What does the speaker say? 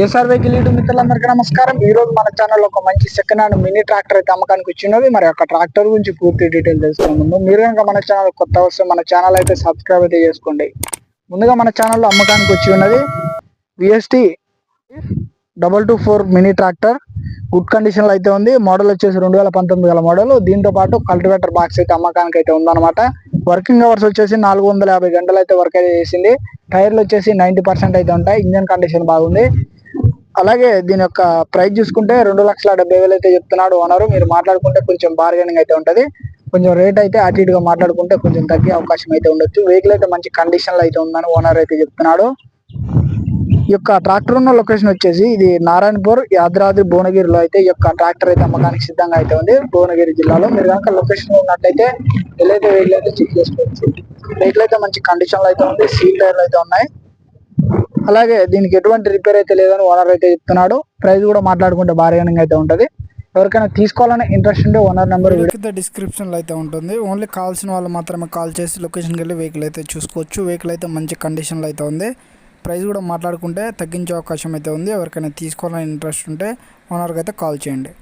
ఏసార్ vehicle YouTube మిత్రులందరికీ నమస్కారం. ఈ రోజు మన ఛానల్ ఒక మంచి సెకండ్ హ్యాండ్ మినీ ట్రాక్టర్ అయితే అమ్మకానికి వచ్చినది. మరి ఒక ట్రాక్టర్ గురించి పూర్తి డీటెయిల్ తెలుసుకుందాము మీరు కనుక మన ఛానల్ కొత్త వస్తే మన ఛానల్ అయితే సబ్స్క్రైబ్ అయితే చేసుకోండి. ముందుగా మన ఛానల్లో అమ్మకానికి వచ్చి ఉన్నది VST double two four mini tractor good కండిషన్లో అయితే ఉంది. మోడల్ వచ్చేసి రెండు వేల పంతొమ్మిది గల మోడల్ దీంతో పాటు కల్టివేటర్ బాక్స్ అయితే అమ్మకానికి అయితే ఉందన్నమాట. వర్కింగ్ అవర్స్ వచ్చేసి నాలుగు వందల యాభై గంటలు అయితే వర్క్ అయితే చేసింది. టైర్లు వచ్చేసి నైన్టీ పర్సెంట్ అయితే ఉంటాయి. ఇంజన్ కండిషన్ బాగుంది. అలాగే దీని యొక్క ప్రైస్ చూసుకుంటే రెండు లక్షల డెబ్బై వేలు అయితే చెప్తున్నాడు ఓనర్. మీరు మాట్లాడుకుంటే కొంచెం బార్గెనింగ్ అయితే ఉంటుంది. కొంచెం రేట్ అయితే అటు ఇటుగా మాట్లాడుకుంటే కొంచెం తగ్గే అవకాశం అయితే ఉండొచ్చు. వెహికల్ అయితే మంచి కండిషన్లో అయితే ఉందని ఓనర్ అయితే చెప్తున్నాడు. ఈ యొక్క ట్రాక్టర్ ఉన్న లొకేషన్ వచ్చేసి ఇది నారాయణపూర్ యాదాద్రి భువనగిరిలో అయితే ఈ యొక్క ట్రాక్టర్ అయితే అమ్మకానికి సిద్ధంగా అయితే ఉంది. భువనగిరి జిల్లాలో మీరు కనుక లొకేషన్ ఉన్నట్టయితే వెళ్ళైతే వెహికల్ అయితే చెక్ చేసుకోవచ్చు. వెహికల్ అయితే మంచి కండిషన్లో అయితే ఉంది. సీల్ టైర్లు అయితే ఉన్నాయి. అలాగే దీనికి ఎటువంటి రిపేర్ అయితే లేదని ఓనర్ అయితే చెప్తున్నాడు. ప్రైస్ కూడా మాట్లాడుకుంటే బార్గెనింగ్ అయితే ఉంటది. ఎవరికైనా తీసుకోవాలని ఇంట్రెస్ట్ ఉంటే ఓనర్ నెంబర్ కింద డిస్క్రిప్షన్లో అయితే ఉంటుంది. ఓన్లీ కావాల్సిన వాళ్ళు మాత్రమే కాల్ చేసి లొకేషన్కి వెళ్ళి వెహికల్ అయితే చూసుకోవచ్చు. వెహికల్ అయితే మంచి కండిషన్లో అయితే ఉంది. ప్రైస్ కూడా మాట్లాడుకుంటే తగ్గించే అవకాశం అయితే ఉంది. ఎవరికైనా తీసుకోవాలని ఇంట్రెస్ట్ ఉంటే ఓనర్కి అయితే కాల్ చేయండి.